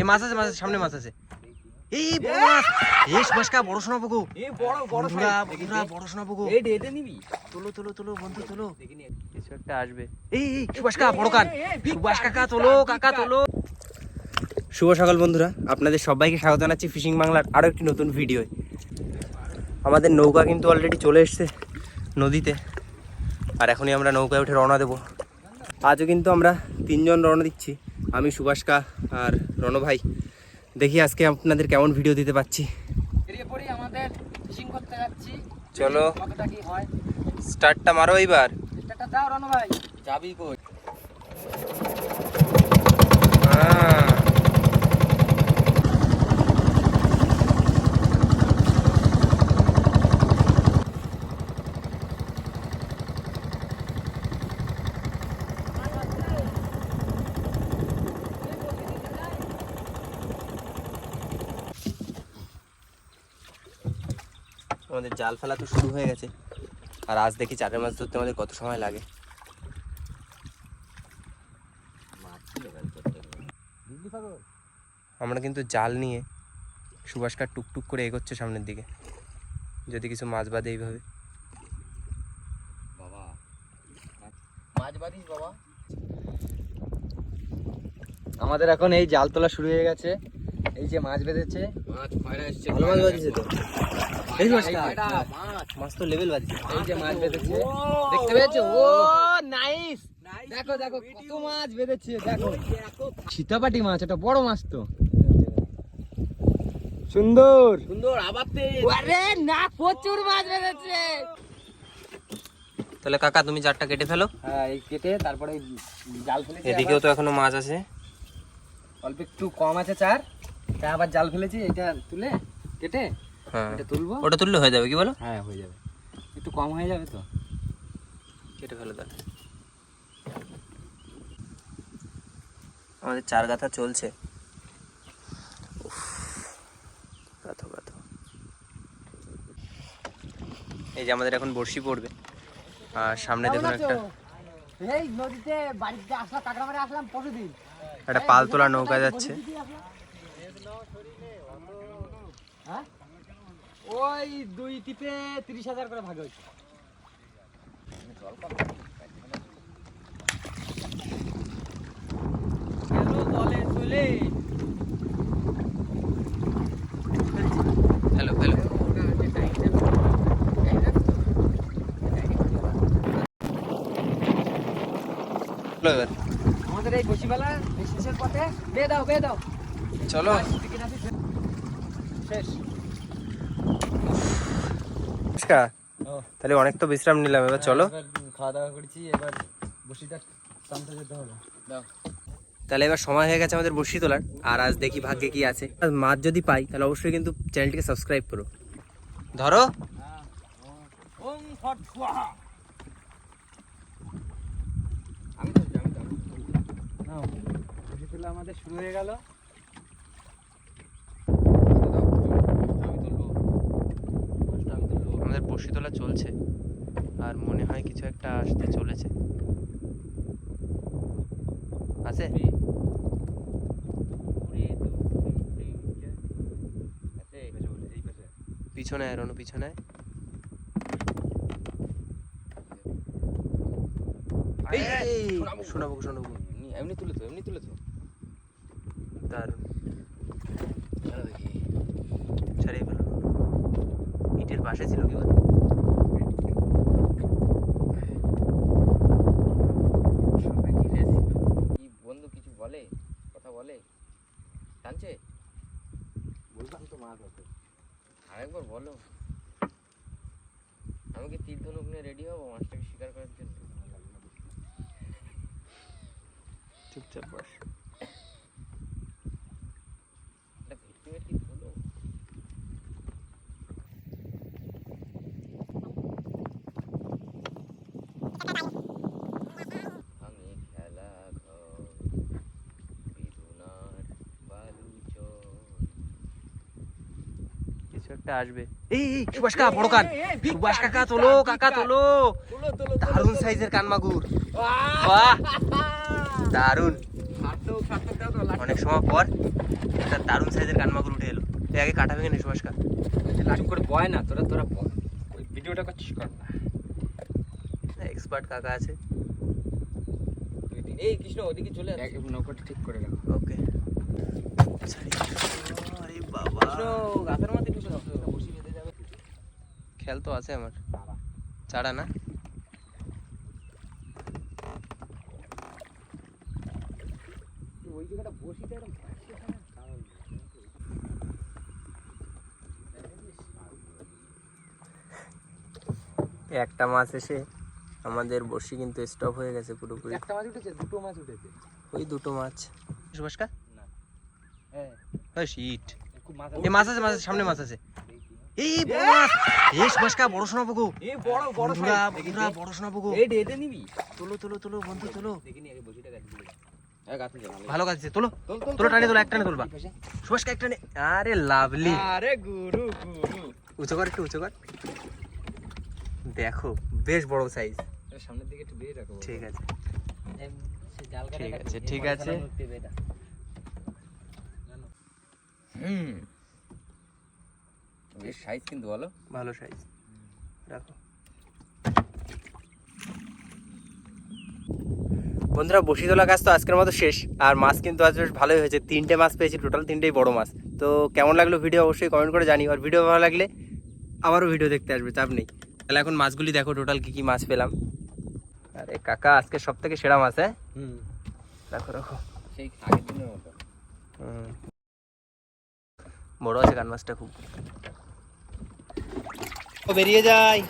এই মাছ আছে। মাছ আছে সামনে মাছ আছে। এই বড় মাছ। এই সুভাষকা বড় শোনা পুকু এই বড় বড় বন্ধুরা size, বন্ধুরা বড় শোনা পুকু এই ডেটে নিবি। তোলো তোলো তোলো বন্ধু তোলো। কিছু একটা আসবে। এই এই সুভাষকা বড় কান। সুভাষ কাকা তোলো কাকা তোলো। শুভ সকাল বন্ধুরা। আপনাদের সবাইকে স্বাগত জানাচ্ছি ফিশিং বাংলার আরও একটি নতুন ভিডিও আমাদের নৌকা কিন্তু অলরেডি চলে এসছে নদীতে। আর এখনই আমরা নৌকায় উঠে রওনা দেব। আজও কিন্তু আমরা তিনজন রওনা দিচ্ছি। আমি সুভাষকা আর রণ ভাই দেখি আজকে আপনাদের কেমন ভিডিও দিতে পাচ্ছি। আমাদের ফিশিং করতে যাচ্ছি। চলো। কি হয়? স্টার্টটা মারো এইবার। দাও যাবি কই? আমাদের জাল ফেলা তো শুরু হয়ে গেছে। আর আজ দেখি চারের মাছ ধরতে আমাদের কত সময় লাগে। আমরা কিন্তু জাল নিয়ে সুভাষকার টুকটুক করে এগোচ্ছে সামনের দিকে। যদি কিছু মাছ বাদে এইভাবে। বাবা মাছ বাঁধিস বাবা। আমাদের এখন এই জাল তোলা শুরু হয়ে গেছে। এই যে মাছ বেঁধেছে। মাছ ভালো মাছ বাজিছে তো। এই মাছ মাছ মাছ তো লেভেল বাজিছে এই যে মাছ বেঁধেছে। দেখতে পেয়েছ? ও নাইস দেখো দেখো কত মাছ বেঁধেছে দেখো। সীতাপাটি মাছ এটা বড় মাছ তো। সুন্দর। সুন্দর আবার আরে না প্রচুর মাছ বেঁধেছে। তাহলে কাকা তুমি জারটা কেটে ফেলো। হ্যাঁ এই কেটে তারপরে জাল ফেলেছি এদিকেও তো এখনও মাছ আছে। অল্প একটু কম আছে চার। তাই আবার জাল ফেলেছি এটা তুলে কেটে হ্যাঁ। এটা তুলবো? ওটা তুললে হয়ে যাবে কি বলো? হ্যাঁ হয়ে যাবে। একটু কম হয়ে যাবে তো? কেটে ফেলো তাহলে। আমাদের চার গাথা চলছে। গাথো গাথো। এই যে আমাদের এখন বড়শি পড়বে। আর সামনে দেখুন একটা এই নদীতে বাড়িতে আসলাম কাকড়া মারে আসলাম পরশুদিন। একটা পাল তোলা নৌকা যাচ্ছে। হ্যাঁ? ওই দুই টিপে তিরিশ হাজার করে ভাগ হয়েছে। Hello hello. এবার। আমাদের এই বসিবেলা শেষের পথে। বেয়ে দাও বেয়ে দাও। চলো। শেষ। নমস্কার তাহলে অনেক তো বিশ্রাম নিলাম এবার চলো। খাওয়া দাওয়া করেছি এবার বসিটা টানতে যেতে হবে। দাও। তাহলে এবার সময় হয়ে গেছে আমাদের বসি তোলার আর আজ দেখি ভাগ্যে কি আছে। মাছ যদি পাই তাহলে অবশ্যই কিন্তু চ্যানেলটিকে সাবস্ক্রাইব করো। ধরো। তোলা আমাদের শুরু হয়ে গেল। আমাদের তোলা চলছে। আর মনে হয় কিছু একটা আসতে চলেছে। আছে? পিছনে আয় রনু পিছনে শোনাবো এমনি তুলে তো এমনি তুলে তো। দারুণ। ছাড়িয়ে ফেলো। ইটের পাশে ছিল কি বল? কি বন্ধু কিছু বলে? কথা বলে? টানছে বললাম তো মাছ আছে আরেকবার বলো। আমি কি তীর ধনুক নিয়ে রেডি হব মাছটাকে শিকার করার জন্য? চুপচাপ বস এটা ভেটকি ভেটকি হলো আমি খেলা ঘর বিদুনার বালুচর কিছু একটা আসবে। এই এই সুভাষ কাকা বড় কান। সুভাষ কাকা তোলো কাকা তোলো। তোলো তোলো সাইজের কান মাগুর। বাহ। লাঠি অনেক সময় পর একটা দারুণ সাইজের কানমাগুর উঠে এলো। তুই আগে কাটা ভেঙে নে সুভাষকা লাঠি করে বয় না তোরা তোরা ওই ভিডিওটা করছিস কর। না এক্সপার্ট কাকা আছে। এই কৃষ্ণ ওদিকে চলে যাচ্ছে নৌকাটা ঠিক করে রাখো। ওকে আরে বাবা। কৃষ্ণ গাছের মধ্যে বসি খেয়াল তো আছে আমার। চারা না? ওই জায়গাটা বসিটা এরকম একটা মাছ এসে আমাদের বড়শি কিন্তু স্টপ হয়ে গেছে পুরোপুরি। একটা মাছ উঠেছে দুটো মাছ উঠেছে। ওই দুটো মাছ। সুভাষকা? হ্যাঁ। ওই শিট খুব মাছ আছে। মাছ আছে সামনে মাছ আছে। এই বড় মাছ। এই সুভাষকা বড় শোনা পুকু এই বড় বড় বন্ধুরা। বন্ধুরা বড় শোনা পুকু এই ডেটে নিবি? তোলো তোলো তোলো বন্ধু তোলো। দেখিনি আগে বসিটা কাটি দিবি গাছে যা ভালো কাজ তোলো। তোল টানে তোলো। এক টানে তোলবা। সুভাষকা এক টানে। আরে লাভলি। আরে গুরু গুরু। উঁচু কর একটু উঁচু কর। দেখো বেশ বড় সাইজ সামনের দিকে একটু বেরিয়ে রাখো। ঠিক আছে। ঠিক আছে, এ ঠিক আছে। চালানোর টিপ এটা। জানো? হুম। বেশ সাইজ কিন্তু বলো। ভালো সাইজ রাখো। বন্ধুরা বসি তোলা কাজ তো আজকের মতো শেষ আর মাছ কিন্তু আজ বেশ ভালোই হয়েছে। তিনটে মাছ পেয়েছি টোটাল তিনটেই বড় মাছ। তো কেমন লাগল ভিডিও অবশ্যই কমেন্ট করে জানি আর ভিডিও ভালো লাগলে আবারও ভিডিও দেখতে আসবে চাপ নেই। তাহলে এখন মাছগুলি দেখো টোটাল কি কি মাছ পেলাম। আরে কাকা আজকে সব থেকে সেরা মাছ হ্যাঁ? হুম। রাখো রাখো। সেই আগের দিনের মতো। হুম। বড় আছে কান মাছটা খুব। বেরিয়ে যায়।